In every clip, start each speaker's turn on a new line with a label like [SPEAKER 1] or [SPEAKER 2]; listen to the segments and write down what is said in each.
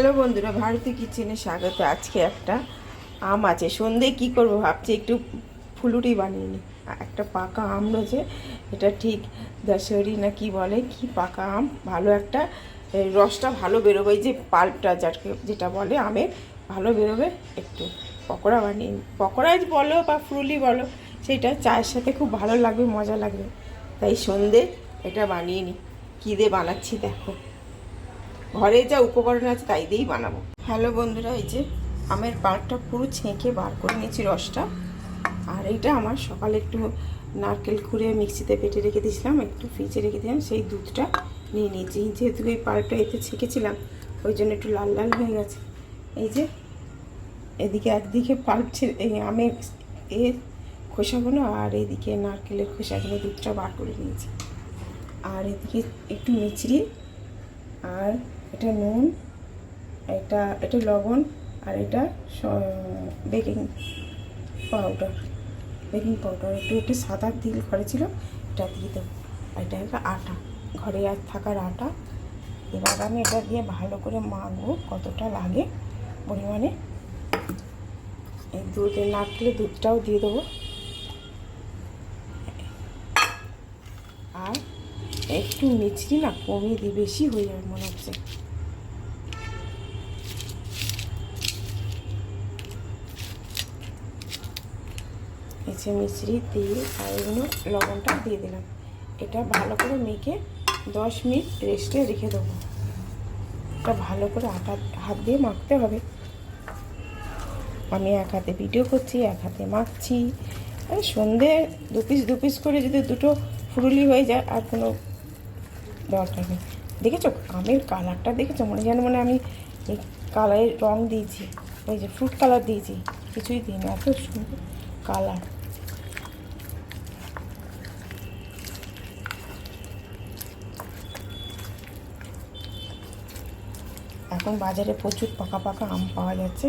[SPEAKER 1] Hello বন্ধুরা, ভারতী কিচেনে স্বাগত। আজকে একটা আম আছে। সন্ধে কি করব ভাবছি, একটু ফুলুরি বানিয়ে নিই একটা পাকা আম রয়েছে, এটা ঠিক দশহরি না কি বলে, কি পাকা আম? ভালো একটা রসটা ভালো বেরোবে যে পাল্পটা যাকে, যেটা বলে আমের, ভালো বেরোবে। একটু পকোড়া বানিয়ে নিই পকোড়া বলো বা ফুলুরি বলো, সেটা চায়ের সাথে খুব ভালো লাগবে, মজা লাগবে। তাই সন্ধে এটা বানিয়ে নিই কী দিয়ে বানাচ্ছি দেখো। ঘরে যা উপকরণ আছে তাই দিয়েই বানাবো। হ্যালো বন্ধুরা, এই যে আমের পাড়টা পুরো ছেঁকে বার করে নিয়েছি রসটা। আর এইটা আমার সকালে একটু নারকেল খুঁড়ে মিক্সিতে পেটে রেখে দিয়েছিলাম, একটু ফ্রিজে রেখে দিলাম, সেই দুধটা নিয়ে নিয়েছি। যেহেতু এই পাড়টা এতে ছেঁকেছিলাম, ওই জন্য একটু লাল লাল হয়ে গেছে। এই যে এদিকে একদিকে পাল্প ছে- এই আমের এ খোসাগুলো আর এদিকে নারকেলের খোসাগুলো দুধটা বার করে নিয়েছি। আর এদিকে একটু মিচড়ি আর এটা নুন, এটা এটা লবণ, আর এটা বেকিং পাউডার। বেকিং পাউডার, একটু একটু সাদা তিল ঘরে ছিল, এটা দিয়ে দেবো। আর এটা একটা আটা, ঘরে আর থাকার আটা। এবার আমি এটা দিয়ে ভালো করে মাখবো, কতটা লাগে পরিমাণে। এই দুধে নারকেলের দুধটাও দিয়ে দেবো। আর একটু মিচড়ি না কমিয়ে দিই বেশি হয়ে যাবে মনে হচ্ছে। এসে মিশ্রি তেল আর এগুলো লবণটা দিয়ে দিলাম। এটা ভালো করে মেখে দশ মিনিট রেস্টে রেখে দেবো। এটা ভালো করে আটা, হাত দিয়ে মাখতে হবে। আমি এক হাতে ভিডিও করছি, এক হাতে মাখছি। সন্ধে দু পিস দু পিস করে যদি দুটো ফুরুলি হয়ে যায়, আর কোনো দরকার নেই। দেখেছ? আমের কালারটা দেখেছ? মনে যেন মানে আমি এই কালারের রং দিয়েছি। ওই যে ফ্রুট কালার দিয়েছি। কিছুই দিইনি। এত সুন্দর কালার এখন বাজারে প্রচুর পাকা পাকা আম পাওয়া যাচ্ছে।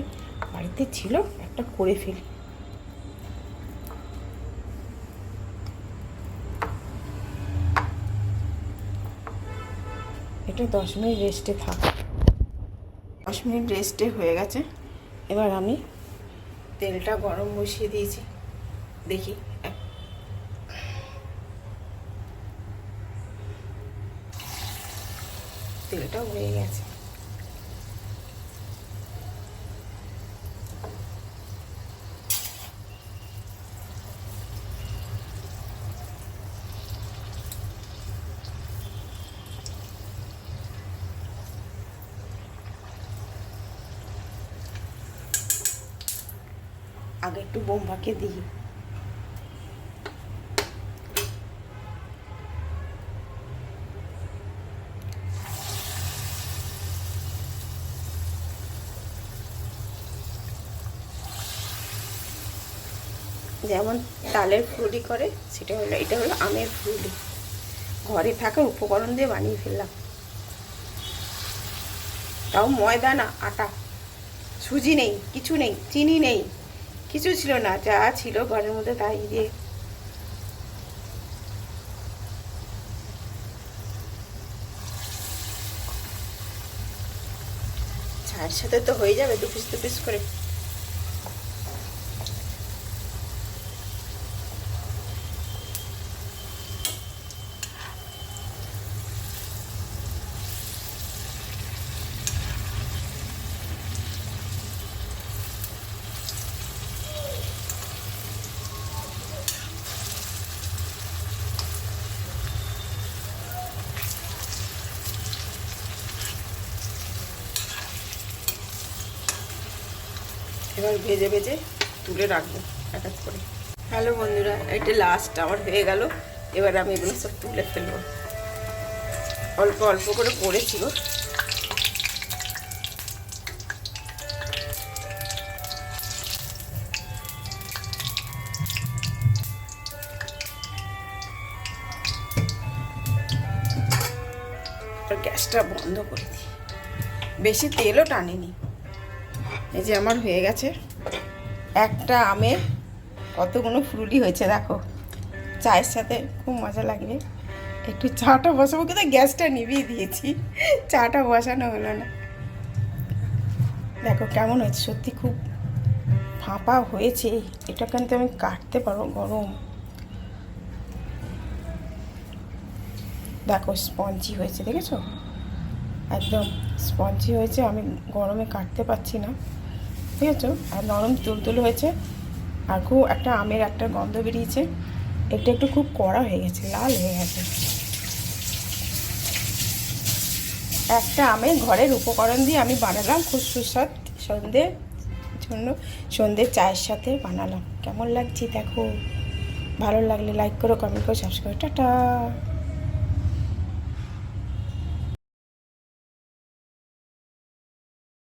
[SPEAKER 1] বাড়িতে ছিল, একটা করে ফেলি। এটা দশ মিনিট রেস্টে থাক। দশ মিনিট রেস্টে হয়ে গেছে। এবার আমি তেলটা গরম বসিয়ে দিয়েছি। দেখি। তেলটা হয়ে গেছে। আগে একটু বোম্বাকে দিই। যেমন তালের ফুলি করে, সেটা হলো, এটা হলো আমের ফুলি ঘরে থাকা উপকরণ দিয়ে বানিয়ে ফেললাম। তাও ময়দা না, আটা। সুজি নেই, কিছু নেই, চিনি নেই। কিছু ছিল না, যা ছিল ঘরের মধ্যে তাই দিয়ে। চায়ের সাথে তো হয়ে যাবে দু পিস দু পিস করে। এবার ভেজে ভেজে তুলে রাখব এক এক করে। হ্যালো বন্ধুরা, এটা লাস্ট আমার হয়ে গেল। এবার আমি এগুলো সব তুলে ফেলব। অল্প অল্প করে আর গ্যাসটা বন্ধ করে দিই। বেশি তেলও টানেনি। এই যে আমার হয়ে গেছে। একটা আমের কতগুলো ফ্রুটি হয়েছে, দেখো। চায়ের সাথে খুব মজা লাগবে। একটু চাটা বসাবো, কিন্তু গ্যাসটা নিভিয়ে দিয়েছি। চাটা বসানো হলো না। দেখো কেমন হয়েছে, সত্যি খুব ফাঁপা হয়েছে। এটা কিন্তু আমি কাটতে পারো গরম। দেখো, স্পঞ্জি হয়েছে, দেখেছ? একদম স্পঞ্জি হয়েছে, আমি গরমে কাটতে পারছি না। আছে আর নরম তুলতুল হয়েছে। আর খুব একটা আমের একটা গন্ধ বেরিয়েছে। এটা একটু খুব কড়া হয়ে গেছে, লাল হয়ে গেছে। একটা আমের ঘরের উপকরণ দিয়ে আমি বানালাম, খুব সুস্বাদ সন্ধে জন্য সন্ধ্যে চায়ের সাথে বানালাম। কেমন লাগছে দেখো? ভালো লাগলে লাইক করো কমেন্ট করো সাবস্ক্রাইব টাটা।